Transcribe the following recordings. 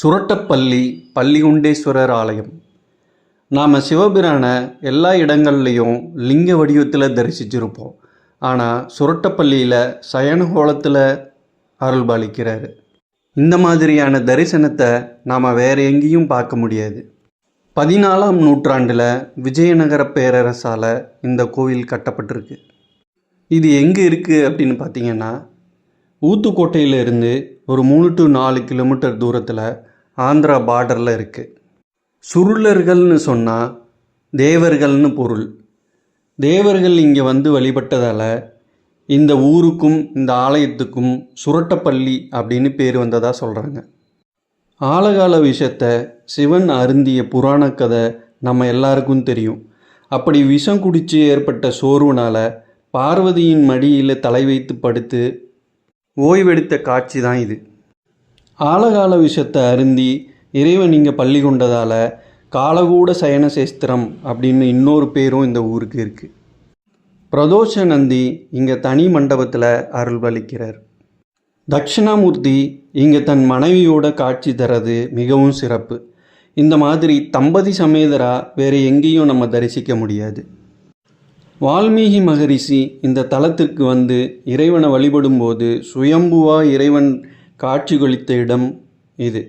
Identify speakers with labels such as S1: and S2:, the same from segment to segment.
S1: சுரட்டப்பள்ளி பள்ளிகுண்டேஸ்வரர் ஆலயம் நாம் சிவபிரானை எல்லா இடங்கள்லையும் லிங்க வடிவத்தில் தரிசிச்சிருப்போம். ஆனால் சுரட்டப்பள்ளியில் சயன கோலத்தில் அருள்பாலிக்கிறாரு இந்த மாதிரியான தரிசனத்தை நாம் வேறு எங்கேயும் பார்க்க முடியாது. பதினாலாம் நூற்றாண்டில் விஜயநகர பேரரசால் இந்த கோவில் கட்டப்பட்டிருக்கு. இது எங்கே இருக்குது அப்படின்னு பார்த்தீங்கன்னா ஊத்துக்கோட்டையிலிருந்து ஒரு மூணு டு நாலு கிலோமீட்டர் தூரத்தில் ஆந்திரா பார்டரில் இருக்குது சுருளர்கள்னு சொன்னால் தேவர்கள்னு பொருள். தேவர்கள் இங்கே வந்து வழிபட்டதால் இந்த ஊருக்கும் இந்த ஆலயத்துக்கும் சுரட்டப்பள்ளி அப்படின்னு பேர் வந்ததாக சொல்கிறாங்க ஆழகால விஷத்தை சிவன் அருந்திய புராண கதை நம்ம எல்லாருக்கும் தெரியும். அப்படி விஷம் குடித்து ஏற்பட்ட சோர்வுனால் பார்வதியின் மடியில் தலை வைத்து படுத்து ஓய்வெடுத்த காட்சி தான் இது. ஆழகால விஷத்தை அருந்தி இறைவன் இங்கே பள்ளி கொண்டதால் காலகூட சயன சேஸ்திரம் அப்படின்னு இன்னொரு பேரும் இந்த ஊருக்கு இருக்குது பிரதோஷ நந்தி இங்கே தனி மண்டபத்தில் அருள்பளிக்கிறார் தட்சிணாமூர்த்தி இங்கே தன் மனைவியோட காட்சி தரது மிகவும் சிறப்பு. இந்த மாதிரி தம்பதி சமேதரா வேறு எங்கேயும் நம்ம தரிசிக்க முடியாது. வால்மீகி மகரிஷி இந்த தலத்திற்கு வந்து இறைவனை வழிபடும்போது சுயம்புவா இறைவன் காட்சி கொளித்த இடம் இது.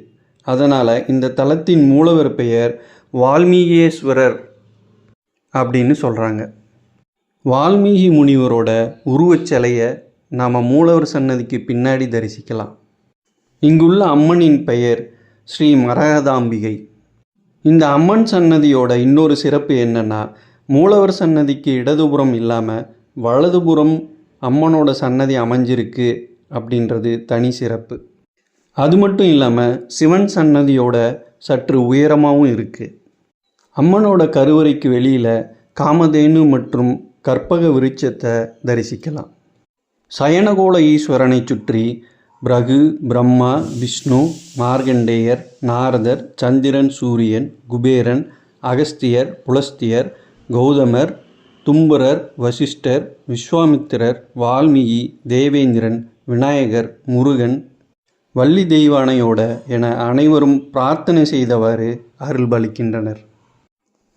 S1: அதனால் இந்த தலத்தின் மூலவர் பெயர் வால்மீகேஸ்வரர் அப்படின்னு சொல்கிறாங்க வால்மீகி முனிவரோட உருவச்சிலையை நாம் மூலவர் சன்னதிக்கு பின்னாடி தரிசிக்கலாம். இங்குள்ள அம்மனின் பெயர் ஸ்ரீ மரகதாம்பிகை. இந்த அம்மன் சன்னதியோட இன்னொரு சிறப்பு என்னன்னா மூலவர் சன்னதிக்கு இடதுபுறம் இல்லாமல் வலதுபுறம் அம்மனோட சன்னதி அமைஞ்சிருக்கு அப்படின்றது தனி சிறப்பு. அது மட்டும் இல்லாமல் சிவன் சன்னதியோட சற்று உயரமாகவும் இருக்குது அம்மனோட கருவறைக்கு வெளியில் காமதேனு மற்றும் கற்பக விருட்சத்தை தரிசிக்கலாம். சயனகோள ஈஸ்வரனை சுற்றி பிரகு பிரம்மா விஷ்ணு மார்கண்டேயர் நாரதர் சந்திரன் சூரியன் குபேரன் அகஸ்தியர் புலஸ்தியர் கௌதமர் தும்பரர் வசிஷ்டர் விஸ்வாமித்திரர் வால்மீகி தேவேந்திரன் விநாயகர் முருகன் வள்ளி தெய்வானையோட என அனைவரும் பிரார்த்தனை செய்தவாறு அருள்பளிக்கின்றனர்.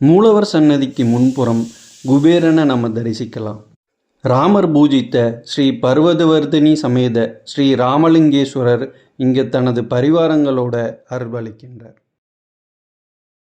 S1: மூலவர் சன்னதிக்கு முன்புறம் குபேரனை நம்ம தரிசிக்கலாம். ராமர் பூஜித்த ஸ்ரீ பர்வதவர்தினி சமேத ஸ்ரீ ராமலிங்கேஸ்வரர் இங்கே தனது பரிவாரங்களோட அருள்பளிக்கின்றார்.